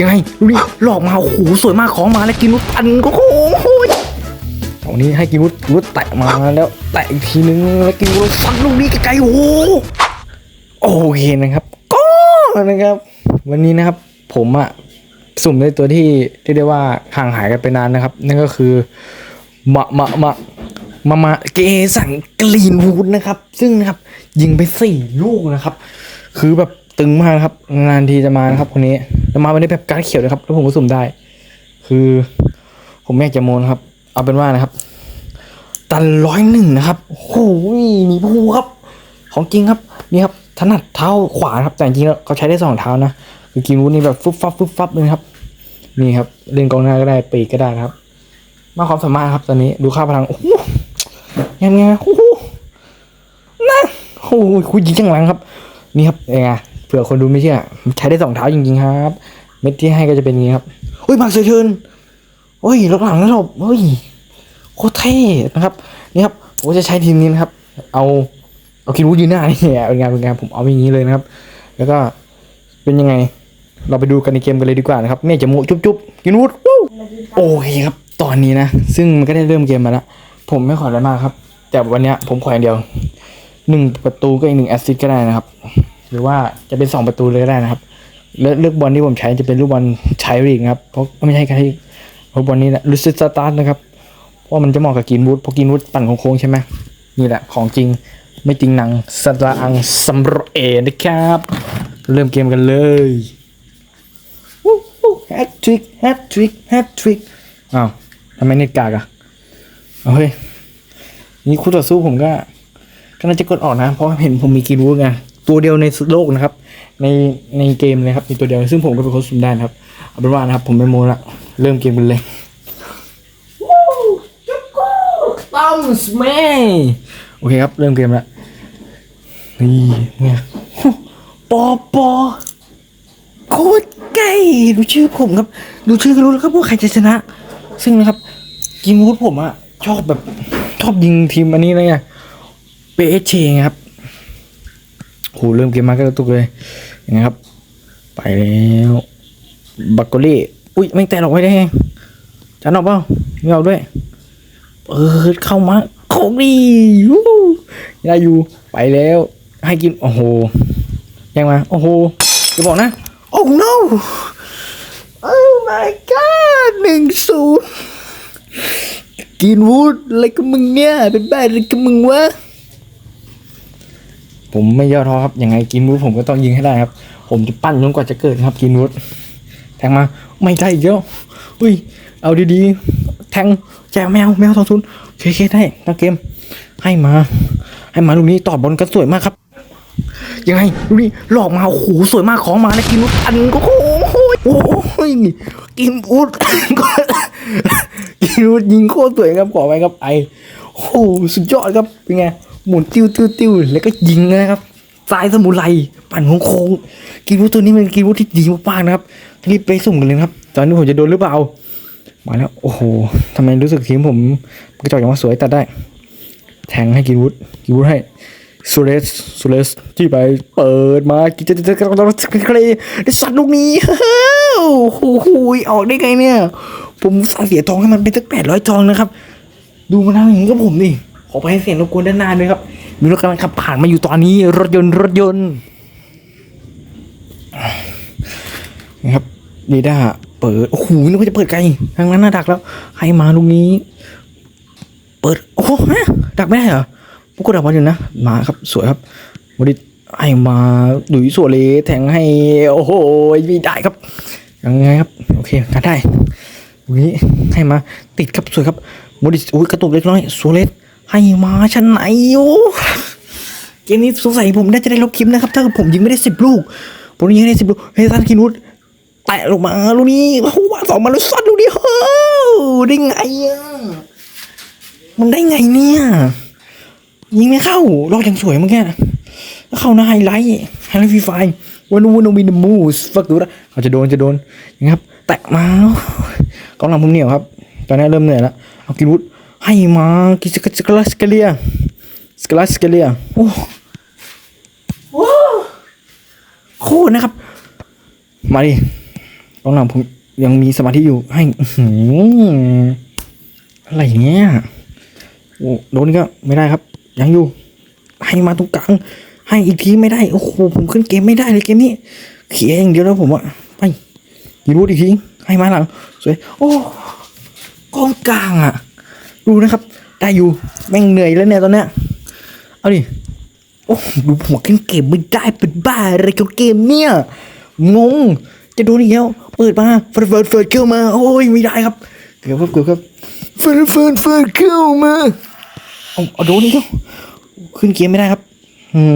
ยังไงดูดิหลอกมาโอ้โหสวยมากของมาแล้วกินวุฒปันก็โอ้โหตรงนี้ให้กินวุฒวุฒแตะมาแล้วแตะอีกทีนึงแล้วกินวุฒฟันลูกนี้ไกลๆโอ้โอเคนะครับ ก็นะครับ วันนี้นะครับ ผมอะสุ่มในตัวที่เรียกได้ว่าห่างหายกันไปนานนะครับ นั่นก็คือมะมะมะมามาเกสันกรีนวูดนะครับ ซึ่งนะครับยิงไปสี่ลูกนะครับ คือแบบตึงมากนะครับ นานทีจะมานะครับคนนี้ แล้วมาวันนี้แบบการเขียวนะครับ แล้วผมก็สุ่มได้ คือผมไม่จะโมนครับ เอาเป็นว่านะครับ ตันร้อยหนึ่งนะครับโอ้โหมีภูครับ ของจริงครับ นี่ครับ ถนัดเท้าขวาครับ แต่จริงแล้วเขาใช้ได้สองเท้านะคือกินวูดนี่แบบฟุบฟับฟุบฟับเลยครับ นี่ครับ เล่นกองหน้าก็ได้ปีกก็ได้นะครับ มากความสามารถครับตอนนี้ดูค่าพลังโอ้โหยังไงโอ้โหนะโอ้โหคุณยิงข้างหลังครับ นี่ครับยังไง เผื่อคนดูไม่เชื่อใช้ได้สองเท้าจริงๆครับ เม็ดที่ให้ก็จะเป็นอย่างนี้ครับเฮ้ยมาเซอร์เชิญเฮ้ยหลังๆแล้วหรอเฮ้ยโคตรเท่นะครับนี่ครับผมจะใช้ทีมนี้นะครับ เอาเอาคินูดยืนหน้านี่เป็นไงเป็นไงผมเอาอย่างนี้เลยนะครับ แล้วก็เป็นยังไง เราไปดูกันในเกมกันเลยดีกว่านะครับเนี่ยจะโมจุ๊บจุ๊บกินวูดโอเคครับตอนนี้นะ ซึ่งมันก็ได้เริ่มเกมมาแล้วผมไม่ขออะไรมากครับ แต่วันนี้ผมขออย่างเดียวหนึ่งประตูก็อีกหนึ่งแอสซิสก็ได้นะครับ หรือว่าจะเป็นสองประตูเลยก็ได้นะครับเลือกลือกบอลที่ผมใช้จะเป็นลูกบอลใช้รีกครับเพราะไม่ใช่แค่ที่เพราะบอลนี้นะลูซิสตาร์นะครับเพราะมันจะเหมาะกับกินวูดเพราะกินวูดปั่นโค้งใช่ไหมนี่แหละของจริงไม่จริงหนังสตาร์อังซัมโรเอนะครับ เริ่มเกมกันเลยแฮตทริกแฮตทริกแฮตทริกอ้าวทำไมเน็ตกากอะเฮ้ยนี่คู่ต่อสู้ผมก็ก็น่าจะกดออกนะ เพราะเห็นผมมีกินวูดไง ตัวเดียวในโลกนะครับ ในในเกมเลยครับมีตัวเดียวซึ่งผมก็เป็นคนสุ่มได้นะครับเอาเป็นว่านะครับ ผมไม่โมละเริ่มเกมกันเลยตั้มสเมย์โอเคครับ เริ่มเกมแล้วนี่เนี่ยปอปอโคตรใกล้ดูชื่อผมครับ ดูชื่อก็รู้แล้วครับว่าใครจะชนะ ซึ่งนะครับกิมวูดผมอะชอบแบบชอบยิงทีมอันนี้เลยไงเปเอเชไงครับ โหเริ่มเกมมาก็กระตุกเลยยังไงครับ ไปแล้วบักโกเล่อุ้ยไม่แตะหรอกไว้ได้ไงจันออกเปล่าไม่เอาด้วยเปิดเข้ามาของดีวู้ยาอยู่ไปแล้ว ให้กินโอ้โหยังมาโอ้โหจะบอกนะโอ้ no oh my god หนึ่งศูนย์กินวูดอะไรกับมึงเนี่ยเป็นบ้าอะไรกับมึงวะ ผมไม่ย่อท้อครับยังไงกินวูดผมก็ต้องยิงให้ได้ครับ ผมจะปั้นจนกว่าจะเกิดครับกินวูดแทงมาไม่ได้อีกแล้วอุ้ยเอาดีๆแทงแจวแมวแมวสองศูนย์เคเคได้ตั้งเกม ให้มา ให้มาลูกนี้ต่อบอลกันสวยมากครับยังไงดูนี่หลอกมาโอ้โหสวยมากของมาแล้วกินอุดอันก็โอ้โหโอ้ยกินอุดกินอุดยิงโคตรสวยครับขอไว้ครับไอ โหสุดยอดครับเป็นไงหมุนติ้วติ้วติ้วแล้วก็ยิงนะครับสายสมุไรปั่นโค้งๆกินวุดตัวนี้มันกินวุดที่ดีมากๆนะครับรีบไปสุ่มกันเลยครับ ตอนนี้ผมจะโดนหรือเปล่ามาแล้วโอ้โหทำไมรู้สึกทีมผมกระจอกอย่างว่าสวยตัดได้ แทงให้กินวุดกินวุดให้สุเรสสุเรสที่ไปเปิดมากินจะจะจะกำลังเคลได้สัตว์ลูกนี้โอ้โหออกได้ไงเนี่ย ผมสั่งเสียทองให้มันเป็นตั้งแปดร้อยทองนะครับ ดูมันทำอย่างนี้กับผมนี่ขอไปให้เสียงรบกวนด้านหน้าด้วยครับ มีรถกำลังขับผ่านมาอยู่ตอนนี้ รถยนต์รถยนต์นะครับดีด้าเปิด โอ้โหนึกว่าจะเปิดไกลทางนั้นน่าดักแล้ว ใครมาลูกนี้ เปิด โอ้โหดักไม่ได้เหรอพวกกูดักบอลอยู่นะ มาครับ สวยครับวดิไอมาดุยสวเลแทงให้ โอ้โหไม่ได้ครับ ยังไงครับ โอเคกันได้วันนี้ให้มาติดครับสวยครับ โมดิอุ้ยกระตุกเล็กน้อยสัวเลสให้มาชั้นไหนโอ้เกมนี้สงสัยผมน่าจะได้ลบคลิปนะครับถ้าผมยิงไม่ได้สิบลูกผมยิงได้สิบลูกเฮ้ยท่านคินุดแตะลงมาลูกนี้โอ้ว่าสองมาแล้วซัดลูกนี้เฮ้ยได้ไงอะมันได้ไงเนี่ย ยิงไม่เข้ารอบอย่างสวยเมื่อกี้แล้วเข้าหน้าไฮไลท์ไฮไลท์ฟรีไฟวันวันวินมูสฟักดูนะเขาจะโดนจะโดนนี้ครับ แตะมา กองหลังผมเหนียวครับ ตอนนี้เริ่มเหนื่อยแล้วเอากินวุฒให้มากิสกสกลาสเกเลียสกลาสเกเลียโอ้โหโคตรนะครับ มาดิตอนหลังผมยังมีสมาธิอยู่ให้อื้อะไรเงี้ยโอ้โดนก็ไม่ได้ครับ ยังอยู่ ให้มาตรงกลางให้อีกทีไม่ได้โอ้โหผมขึ้นเกมไม่ได้เลยเกมนี้เขียอย่างเดียวแล้วผมอะไปยีรูดอีกทีให้มาหลังสวยโอ้ กองกลางอะดูนะครับ ได้อยู่แม่งเหนื่อยแล้วเนี่ยตอนเนี้ยเอาดิโอ้ดูหัวขึ้นเกมไม่ได้เป็นบ้าอะไรกับเกมเนี่ยงงจะโดนอีกแล้วเปิดมาเฟิร์นเฟิร์นเฟิร์นเข้ามา โอ้ยไม่ได้ครับเกือบครับเกือบครับเฟิร์นเฟิร์นเฟิร์นเข้ามาเอาเอาโดนอีกแล้วขึ้นเกมไม่ได้ครับ อืม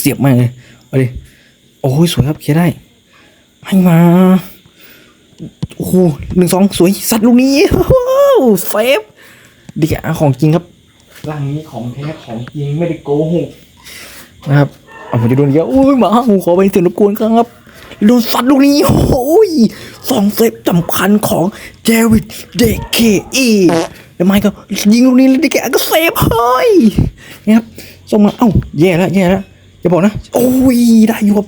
เสียบมาเลยเอาดิโอ้ยสวยครับเคลียร์ได้ให้มา โอ้โหหนึ่งสองสวยสัตว์ลูกนี้โอ้โหเซฟดีแกของจริงครับร่างนี้ของแท้ของจริงไม่ได้โกหกนะครับเอาผมจะโดนเยอะโอ้ยหมาผมขอไปเสียงรบกวนครับโดนสัตว์ลูกนี้โอ้ยสองเซฟสำคัญของเจวิดเดเคอีแล้วไม่ก็ยิงลูกนี้แล้วเดเคก็เซฟเฮ้ยนะครับส่งมาเอ้าแย่แล้วแย่แล้วอย่าบอกนะ โอ้ยได้อยู่ครับ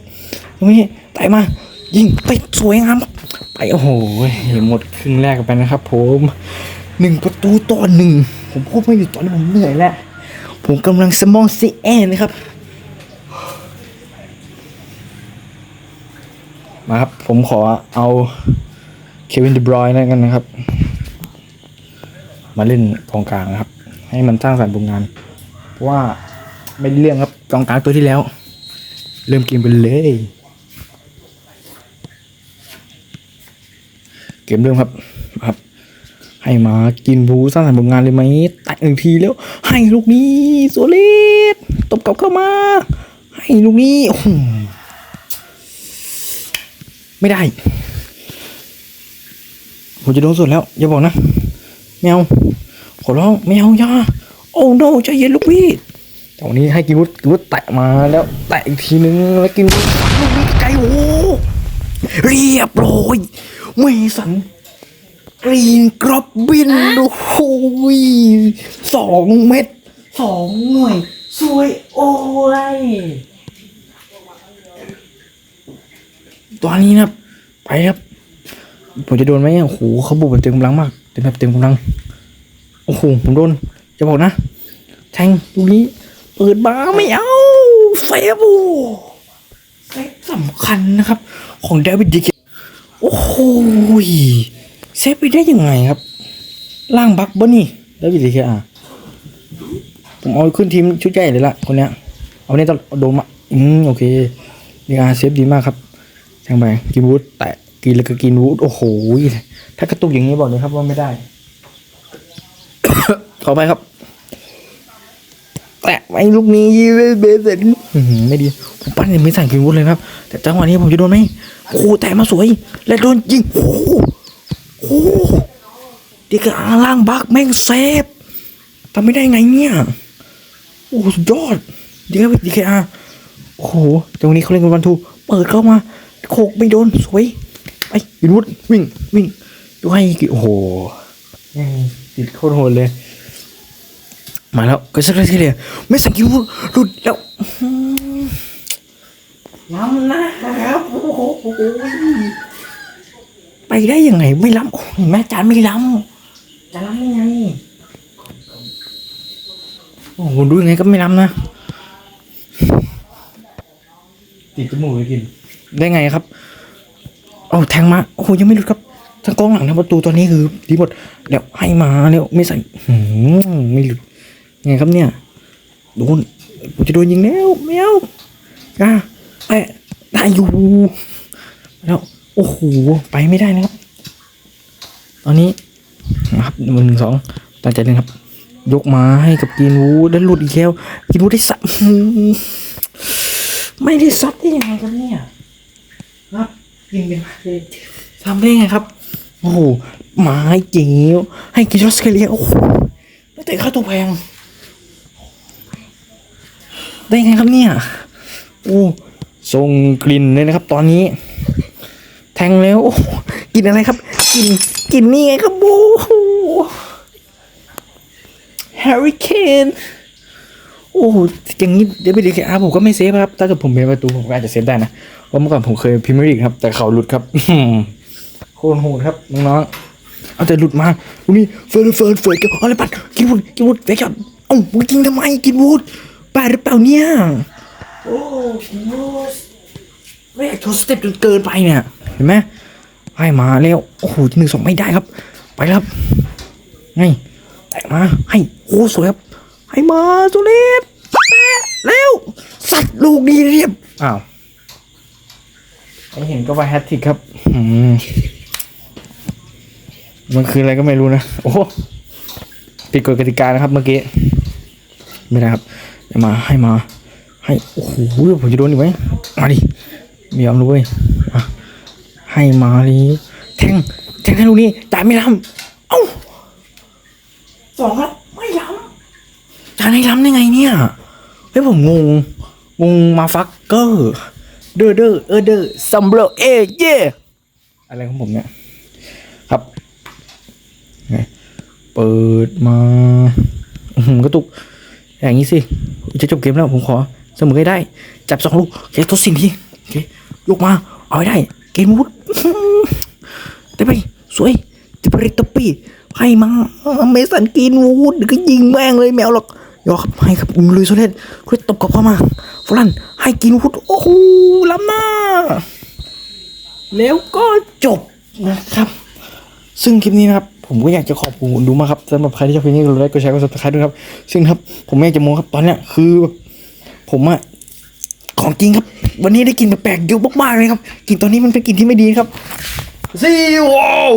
ตรงนี้ไต่มา ยิงไปสวยงาม ไปโอ้โหหมดครึ่งแรกกันไปนะครับ ผมหนึ่งประตูต่อหนึ่งผมพูดไม่อยู่ตอนนี้ผมเหนื่อยแล้ว ผมกำลังสมองซีแอนนะครับ มาครับ ผมขอเอาเควินเดบรอยน์นั่นกันนะครับ มาเล่นกองกลางนะครับ ให้มันสร้างสรรค์ผลงาน เพราะว่าไม่ได้เรื่องครับกองกลางตัวที่แล้ว เริ่มเกมไปเลย เกมเริ่มครับครับ ให้มากินบูสร้างสรรค์ผลงานเลยไหมแตะหนึ่งทีแล้ว ให้ลูกนี้สวเลสตบกลับเข้ามา ให้ลูกนี้โอ้ไม่ได้ผมจะโดนส่วนแล้ว อย่าบอกนะแมวขอร้องแมวอย่าโอ้โนใจเย็นลูกพี่แต่วันนี้ให้กินวุฒกินวุฒแตะมาแล้วแตะอีกทีนึงแล้วกินวุฒลูกนี้ไกลโอ้เรียบร้อย เมสันกรีนกรอบบินโอ้โหยสองเม็ดสองหน่วย สวยโอ้ย ตัวนี้นะครับไปครับ ผมจะโดนไหมโอ้โหเขาบุกแบบเต็มกำลังมากเต็มแบบเต็มกำลัง โอ้โห ผมโดน จะบอกนะ แทงตรงนี้ เปิดบ้าไม่เอาเซฟโอ้เซฟสำคัญนะครับ ของเดวิดดิเก โอ้โหเซฟไปได้ยังไงครับ ล่างบักบ่นี่แล้ววิธีแค่อะผมเอาขึ้นทีมชุดใหญ่เลยละคนเนี้ย เอาเนี่ยต้องโดนมาอืมโอเคนี่อาเซฟดีมากครับช่างไปกินวูดแตะกินแล้วก็กินวูดโอ้โหถ้ากระตุกอย่างนี้บอกเลยครับว่าไม่ได้ ขอไปครับ แตะไว้ลูกนี้เบสเสร็จอื้อหือไม่ดี ผมปั้นยังไม่สั่งกินวูดเลยครับ แต่จังหวะนี้ผมจะโดนไหมโอ้แตะมาสวย และโดนยิงโอ้โหโอ้โหดีกอาล่างบักแม่งเซฟทำไม่ได้ไงเนี่ย โอ้สุดยอดดีครับดีแคอาโอ้โหตรงหวะนี้เขาเล่นกันวันทูเปิดเข้ามาโขกไม่โดนสวยไปยินวุฒวิ่งวิ่งดูให้กี่โอ้โหติดโคตรโหดเลยมาแล้วก็สักทีเลยไม่สังกิวหลุดแล้ว อื้อหือล้ำนะครับโอ้โหไปได้ยังไงไม่ล้ำโอ้ยแม่จานไม่ล้ำจะล้ำยังไงโอ้โหดูยังไงก็ไม่ล้ำนะติดจมูกเลยกิน ได้ไงครับเอาแทงมาโอ้โหยังไม่หลุดครับทั้งกองหลังทั้งประตูตอนนี้คือดีหมดแล้วให้มาแล้วไม่ใส่หืมไม่หลุดไงครับเนี่ยโดนผมจะโดนยิงแล้วแมวอะ แต่ได้อยู่แล้วโอ้โหไปไม่ได้นะครับ ตอนนี้นะครับหนึ่งสองตั้งใจเลยครับ ยกมาให้กับกีนูแล้วหลุดอีกแล้วกีนูได้สับไม่ได้ซับได้ยังไงครับเนี่ยครับยิงเป็นเลยทำได้ไงครับ โอ้โหหมาให้เจียวให้กินรสเคเลียโอ้โหไม่แต่ค่าตัวแพง ได้ไงครับเนี่ย โอ้ ส่งกลิ่นเลยนะครับ ตอนนี้ แทงแล้วกลิ่นอะไรครับกลิ่นกลิ่นนี่ไงครับโอ้แฮร์รี่เคนโอ้อย่างนี้เดียวิดเดคอาผมก็ไม่เซฟครับ ถ้าเกิดผมเป็นประตูผมก็อาจจะเซฟได้นะเพราะเมื่อก่อนผมเคยพิมพ์ลีกครับ แต่เขาหลุดครับตรโหดครับน้องๆเอาแต่หลุดมาลูกนี้เฟิร์นเฟิร์นเฟิร์นเกี่ยวอะไรปัดกินวูดกินวูดเฟกช็อตเอ้ามึงกินทำไมกินวูดแปดหรือเปล่าเนี่ย โอ้กินวูดไม่อยากโชว์สเต็ปจนเกินไปเนี่ย เห็นไหมให้มาแล้วโอ้โหหนึ่งสองไม่ได้ครับ ไปครับไงแตะมา ให้โอ้สวยครับ ให้มาสุเรศแตะแล้วสัตว์ลูกนี้เรียบ อ้าวไม่เห็นก็ว่าแฮตทริกครับอืมันคืออะไรก็ไม่รู้นะ โอ้โหผิดกฎกติกานะครับเมื่อกี้ ไม่ได้ครับมาให้มา ให้ โอ้โห ผมจะโดนอีกไหมมาดิม่ยอมรู้เว้ยให้มาดิแทง แทงให้ลูกนี้จ่ายไม่ล้ำเอ้าสองครับ ไม่ล้ำจ่ายไม่ล้ำได้ไงเนี่ย เฮ้ยผมงง งงมาฟักเกอร์ เด้อเด้อเออเด้อซัมเบลเอเย่อะไรของผมเนี่ย ครับ เปิดมาอื้อหือกระตุกอย่างนี้สิ จะจบเกมแล้วผมขอ เสมอให้ได้ จับสองลูกเกทดสิ่งทีโอเคยกมา เอาให้ได้ เกมวุฒได้ไป สวยติปริตปีให้มาเมสันกินวูดเด็ก็ยิงแม่งเลยแมวหรอกยอครับให้ครับลุยโซเลนคริสตบกับเข้ามาฟลันให้กินวูดโอ้โหล้ำหน้า แล้วก็จบนะครับ ซึ่งคลิปนี้นะครับผมก็อยากจะขอบคุณดูมากครับสำหรับใครที่ชอบคลิปนี้ก็ไลค์กดแชร์กดซับสไครต์ด้วยครับ ซึ่งครับผมไม่อยากจะโม้ครับตอนเนี้ยคือแบบ ผมอะของจริงครับ วันนี้ได้กินแปลกๆเยอะมากๆเลยครับ กินตอนนี้มันเป็นกินที่ไม่ดีครับซีว้าว